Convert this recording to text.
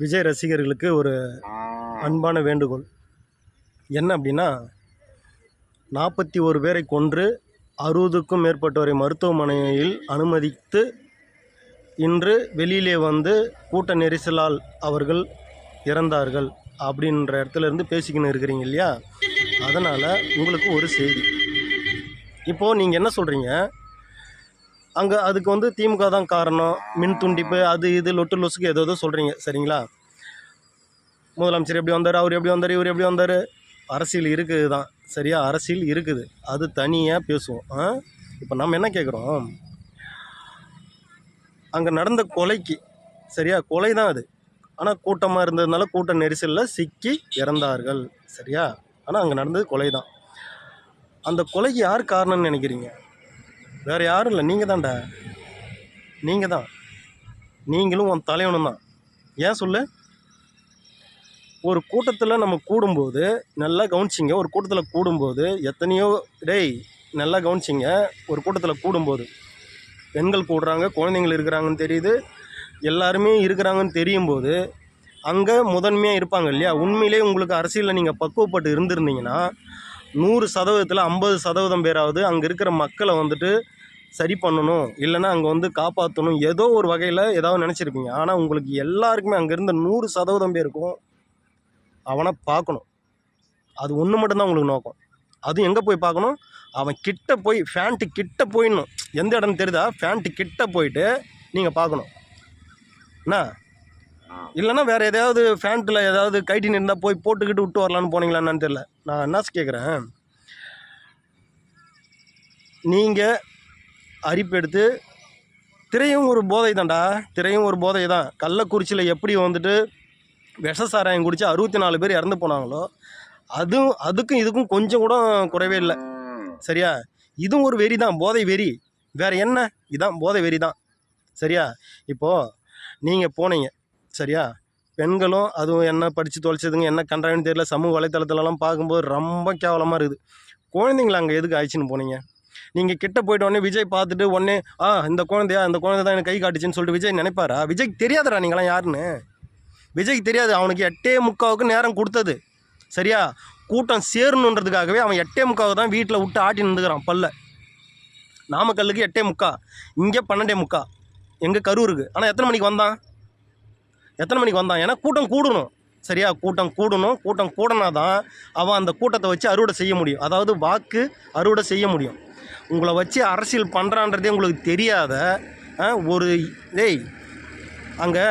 விஜய் ரசிகர்களுக்கு ஒரு அன்பான வேண்டுகோள். என்ன அப்படின்னா நாற்பத்தி ஒரு பேரை கொன்று அறுபதுக்கும் மேற்பட்டோரை மருத்துவமனையில் அனுமதித்து இன்று வெளியிலே வந்து கூட்ட நெரிசலால் அவர்கள் இறந்தார்கள் அப்படின்ற இடத்துல இருந்து பேசிக்கின்னு இருக்கிறீங்க இல்லையா? அதனால் உங்களுக்கு ஒரு செய்தி. இப்போது நீங்கள் என்ன சொல்கிறீங்க அங்கே அதுக்கு வந்து திமுக தான் காரணம். மின் துண்டிப்பு அது இது லொட்டு லொசுக்கு ஏதோ ஏதோ சொல்கிறீங்க சரிங்களா? முதலமைச்சர் எப்படி வந்தார்? அவர் எப்படி வந்தார்? இவர் எப்படி வந்தார்? அரசியல் இருக்குது தான். சரியா? அரசியல் இருக்குது. அது தனியாக பேசுவோம். ஆ? இப்போ நம்ம என்ன கேட்குறோம் அங்கே நடந்த கொலைக்கு சரியா? கொலை தான் அது. ஆனால் கூட்டமாக இருந்ததுனால கூட்ட நெரிசலில் சிக்கி இறந்தார்கள். சரியா? ஆனால் அங்கே நடந்தது கொலை தான். அந்த கொலைக்கு யார் காரணம்னு நினைக்கிறீங்க? வேறு யாரும் இல்லை நீங்கள் தான்டா. நீங்கள் தான். நீங்களும் உன் தலைவனும் தான். ஏன் சொல்லு? ஒரு கூட்டத்தில் நம்ம கூடும்போது நல்லா கவனிச்சிங்க. ஒரு கூட்டத்தில் கூடும்போது எத்தனையோ டேய் நல்லா கவனிச்சிங்க. ஒரு கூட்டத்தில் கூடும்போது பெண்கள் கூடுறாங்க குழந்தைங்கள் இருக்கிறாங்கன்னு தெரியுது. எல்லாருமே இருக்கிறாங்கன்னு தெரியும் போது அங்கே முதன்மையாக இருப்பாங்க இல்லையா? உண்மையிலே உங்களுக்கு அரசியலில் நீங்கள் பக்குவப்பட்டு இருந்திருந்தீங்கன்னா நூறு சதவீதத்தில் ஐம்பது சதவீதம் பேராவது அங்கே இருக்கிற மக்களை வந்துட்டு சரி பண்ணணும் இல்லைன்னா அங்கே வந்து காப்பாற்றணும் ஏதோ ஒரு வகையில் ஏதாவது நினச்சிருப்பீங்க. ஆனால் உங்களுக்கு எல்லாருக்குமே அங்கேருந்து நூறு சதவீதம் பேருக்கும் அவனை பார்க்கணும். அது ஒன்று மட்டும்தான் உங்களுக்கு நோக்கம். அதுவும் எங்கே போய் பார்க்கணும்? அவன் கிட்ட போய் ஃபேண்ட்டு கிட்ட போயிடணும். எந்த இடம்னு தெரியுதா? ஃபேண்ட்டு கிட்ட போயிட்டு நீங்கள் பார்க்கணும். என்ன? இல்லைன்னா வேறு எதாவது ஃபேண்ட்டில் ஏதாவது கைட்டின்னு இருந்தால் போய் போட்டுக்கிட்டு விட்டு வரலான்னு போனீங்களான்னு என்னன்னு தெரில நான் என்ன கேட்குறேன் நீங்கள் அரிப்பு எடுத்து திரையும் ஒரு போதை தான்டா திரையும் ஒரு போதை தான் கள்ளக்குறிச்சியில் எப்படி வந்துட்டு விஷ சாராயம் குடித்து அறுபத்தி நாலு பேர் இறந்து போனாங்களோ அதுவும் அதுக்கும் இதுக்கும் கொஞ்சம் கூட குறைவே இல்லை. சரியா? இதுவும் ஒரு வெறி தான் போதை வெறி. வேறு என்ன? இதான் போதை வெறி தான் சரியா? இப்போது நீங்கள் போனீங்க. சரியா? பெண்களும் அதுவும் என்ன படித்து தொலைச்சதுங்க என்ன கண்டாங்கன்னு தெரியல சமூக வலைத்தளத்துலலாம் பார்க்கும்போது ரொம்ப கேவலமாக இருக்குது. குழந்தைங்கள அங்கே எதுக்கு ஆயிடுச்சுன்னு போனீங்க? நீங்கள் கிட்ட போயிட்ட உடனே விஜய் பார்த்துட்டு உடனே ஆ இந்த குழந்தையா இந்த குழந்தை தான் எனக்கு கை காட்டுச்சுன்னு சொல்லிட்டு விஜய் நினைப்பாரா? விஜய்க்கு தெரியாதரா நீங்களாம் யாருன்னு. விஜய்க்கு தெரியாது அவனுக்கு எட்டே முக்காவுக்கு நேரம் கொடுத்தது. சரியா? கூட்டம் சேரணுன்றதுக்காகவே அவன் எட்டே முக்காவுக்கு தான் வீட்டில் விட்டு ஆட்டி நின்றுக்கிறான் பல்ல. நாமக்கல்லுக்கு எட்டே முக்கா இங்கே பன்னெண்டே முக்கா. எங்கே கரூருக்கு. ஆனால் எத்தனை மணிக்கு வந்தான்? எத்தனை மணிக்கு வந்தான்? ஏன்னா கூட்டம் கூடணும். சரியா கூட்டம் கூடணும். கூட்டம் கூடனா தான் அவன் அந்த கூட்டத்தை வச்சு அறுவடை செய்ய முடியும். அதாவது வாக்கு அறுவடை செய்ய முடியும். உங்களை வச்சு அரசியல் பண்ணுறான்றதே உங்களுக்கு தெரியாத ஒரு டேய் அங்கே